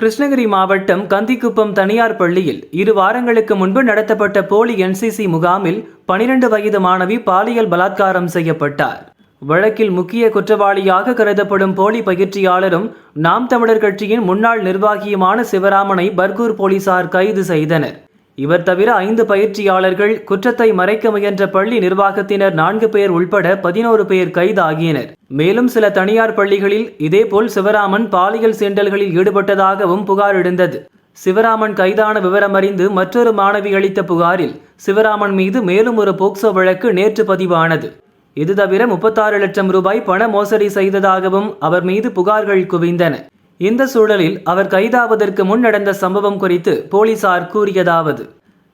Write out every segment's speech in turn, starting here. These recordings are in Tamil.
கிருஷ்ணகிரி மாவட்டம் கந்திக்குப்பம் தனியார் பள்ளியில் இரு வாரங்களுக்கு முன்பு நடத்தப்பட்ட போலி என்சிசி முகாமில் பனிரெண்டு வயது மாணவி பாலியல் பலாத்காரம் செய்யப்பட்டார். வழக்கில் முக்கிய குற்றவாளியாக கருதப்படும் போலி பயிற்சியாளரும் நாம் தமிழர் கட்சியின் முன்னாள் நிர்வாகியுமான சிவராமனை பர்கூர் போலீசார் கைது செய்தனர். இவர் தவிர ஐந்து பயிற்சியாளர்கள் குற்றத்தை மறைக்க முயன்ற பள்ளி நிர்வாகத்தினர் நான்கு பேர் உள்பட பதினோரு பேர் கைதாகினர். மேலும் சில தனியார் பள்ளிகளில் இதேபோல் சிவராமன் பாலியல் சீண்டல்களில் ஈடுபட்டதாகவும் புகார் எழுந்தது. சிவராமன் கைதான விவரம் அறிந்து மற்றொரு மாணவி அளித்த புகாரில் சிவராமன் மீது மேலும் ஒரு போக்சோ வழக்கு நேற்று பதிவானது. இது தவிர முப்பத்தாறு லட்சம் ரூபாய் பண மோசடி செய்ததாகவும் அவர் மீது புகார்கள் குவிந்தன. இந்த சூழலில் அவர் கைதாவதற்கு முன் நடந்த சம்பவம் குறித்து போலீசார் கூறியதாவது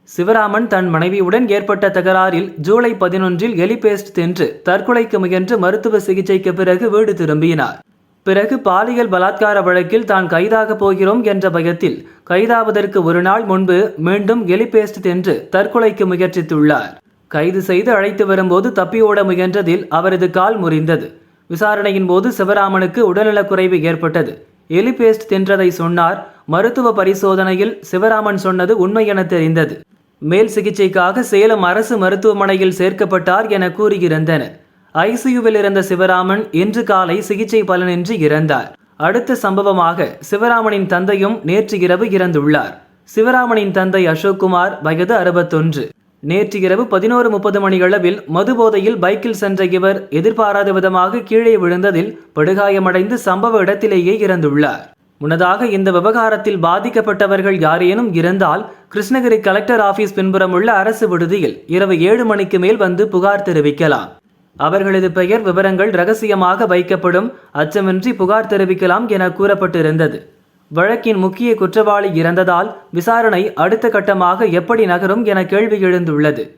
சிவராமன் தன் மனைவியுடன் ஏற்பட்ட தகராறில் ஜூலை பதினொன்றில் எலிபேஸ்ட் தின்று தற்கொலைக்கு முயன்று மருத்துவ சிகிச்சைக்கு பிறகு வீடு திரும்பினார். பிறகு பாலியல் பலாத்கார வழக்கில் தான் கைதாக போகிறோம் என்ற பயத்தில் கைதாவதற்கு ஒரு நாள் முன்பு மீண்டும் எலிபேஸ்ட் தின்று தற்கொலைக்கு முயற்சித்துள்ளார். கைது செய்து அழைத்து வரும்போது தப்பியோட முயன்றதில் அவரது கால் முறிந்தது. விசாரணையின் போது சிவராமனுக்கு உடல்நலக்குறைவு ஏற்பட்டது. எலிபேஸ்ட் தின்றதை சொன்னார். மருத்துவ பரிசோதனையில் சிவராமன் சொன்னது உண்மை என தெரிந்தது. மேல் சிகிச்சைக்காக சேலம் அரசு மருத்துவமனையில் சேர்க்கப்பட்டார் என கூறியிருந்தனர். ஐசியூவில் இருந்த சிவராமன் இன்று காலை சிகிச்சை பலனின்றி இறந்தார். அடுத்த சம்பவமாக சிவராமனின் தந்தையும் நேற்று இரவு இறந்துள்ளார். சிவராமனின் தந்தை அசோக்குமார் வயது அறுபத்தொன்று. நேற்று இரவு பதினோரு முப்பது மணியளவில் மது போதையில் பைக்கில் சென்ற இவர் எதிர்பாராத விதமாக கீழே விழுந்ததில் படுகாயமடைந்து சம்பவ இடத்திலேயே இறந்துள்ளார். முன்னதாக இந்த விவகாரத்தில் பாதிக்கப்பட்டவர்கள் யாரேனும் இருந்தால் கிருஷ்ணகிரி கலெக்டர் ஆபீஸ் பின்புறம் உள்ள அரசு விடுதியில் இரவு ஏழு மணிக்கு மேல் வந்து புகார் தெரிவிக்கலாம். அவர்களது பெயர் விவரங்கள் ரகசியமாக வைக்கப்படும். அச்சமின்றி புகார் தெரிவிக்கலாம் என கூறப்பட்டிருந்தது. வழக்கின் முக்கிய குற்றவாளி இறந்ததால் விசாரணை அடுத்த கட்டமாக எப்படி நகரும் என கேள்வி எழுந்துள்ளது.